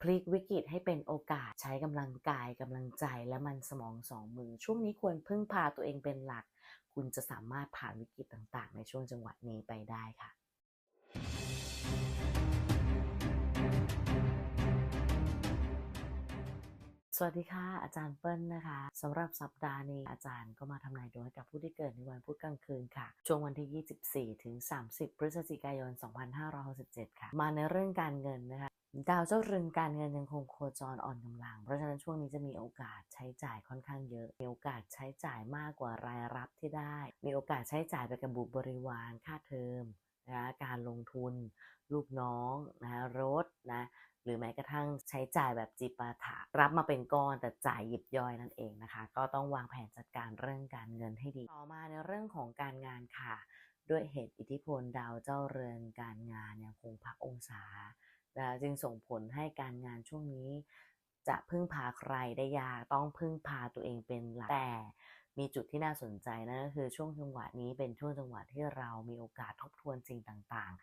พลิกวิกฤตให้เป็นโอกาสใช้กำลังกายกำลังใจและมันสมองสองมือ ช่วงนี้ควรพึ่งพาตัวเองเป็นหลัก คุณจะสามารถผ่านวิกฤตต่างๆ ในช่วงจังหวะนี้ไปได้ค่ะสวัสดีค่ะ อาจารย์เปิ้ลนะคะสำหรับสัปดาห์นี้อาจารย์ก็มาทำนายดวงให้กับผู้ที่เกิดในวันพุธกลางคืนค่ะ ช่วงวันที่ 24 ถึง 30 พฤศจิกายน 2567 ค่ะ มาในเรื่องการเงินนะคะ ดาวเจ้าเรือนการเงินยังคงโคจรอ่อนกำลัง เพราะฉะนั้นช่วงนี้จะมีโอกาสใช้จ่ายค่อนข้างเยอะ มีโอกาสใช้จ่ายมากกว่ารายรับที่ได้ มีโอกาสใช้จ่ายไปกับบุตรบริวาร ค่าเทอมนะคะการลงทุน ลูกน้องนะรถนะหรือแม้กระทั่งใช้จ่ายแบบจิปาถะรับมาเป็นก้อนแต่จ่ายหยิบย่อยนั่นเองนะคะ ก็ต้องวางแผนจัดการเรื่องการเงินให้ดี ต่อมาในเรื่องของการงานค่ะ ด้วยเหตุอิทธิพลดาวเจ้าเรือนการงานยังคงพักองศา จึงส่งผลให้การงานช่วงนี้ จะพึ่งพาใครได้ยากต้องพึ่งพาตัวเองเป็นหลักแต่ มีจุดที่น่าสนใจนั่นก็คือช่วงจังหวะนี้เป็นช่วงจังหวะที่เรามีโอกาสทบทวนสิ่งต่างๆ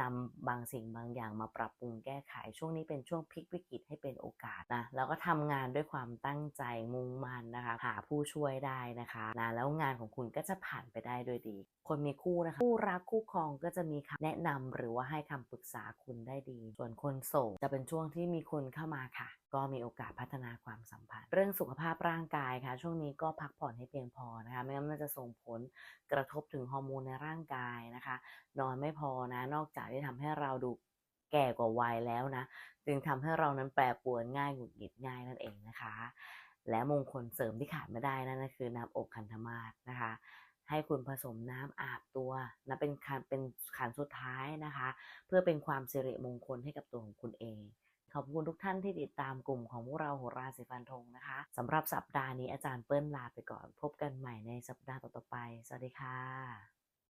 นำบางสิ่งบางอย่างมาปรับปรุงแก้ไข ช่วงนี้เป็นช่วงพลิกวิกฤตให้เป็นโอกาสนะแล้วก็ทำงานด้วยความตั้งใจมุ่งมั่นนะคะ หาผู้ช่วยได้นะคะนะแล้วงานของคุณก็จะผ่านไปได้ด้วยดี คนมีคู่นะคะคู่รักคู่ครองก็จะมีคำแนะนำหรือว่าให้คำปรึกษาคุณได้ดี ส่วนคนโสดจะเป็นช่วงที่มีคนเข้ามาค่ะ ก็มีโอกาสพัฒนาความสัมพันธ์ เรื่องสุขภาพร่างกายค่ะ ช่วงนี้ก็พักผ่อนให้เพียงพอนะคะ ไม่งั้นมันจะส่งผลกระทบถึงฮอร์โมนในร่างกายนะคะ นอนไม่พอนะ นอกจากที่ทำให้เราดูแก่กว่าวัยแล้วนะ จึงทำให้เรานั้นแปรปรวนง่ายหงุดหงิดง่ายนั่นเองนะคะ และมงคลเสริมที่ขาดไม่ได้นั่นก็คือน้ำอบคันธมาศนะคะ ให้คุณผสมน้ำอาบตัวนะเป็นขันเป็นขันสุดท้ายนะคะ เพื่อเป็นความสิริมงคลให้กับตัวของคุณเอง ขอบคุณทุกท่านที่ติดตามกลุ่มของพวกเราโหราศิฟันธงนะคะสำหรับสัปดาห์นี้อาจารย์เปิ้ลลาไปก่อน พบกันใหม่ในสัปดาห์ต่อๆไป สวัสดีค่ะ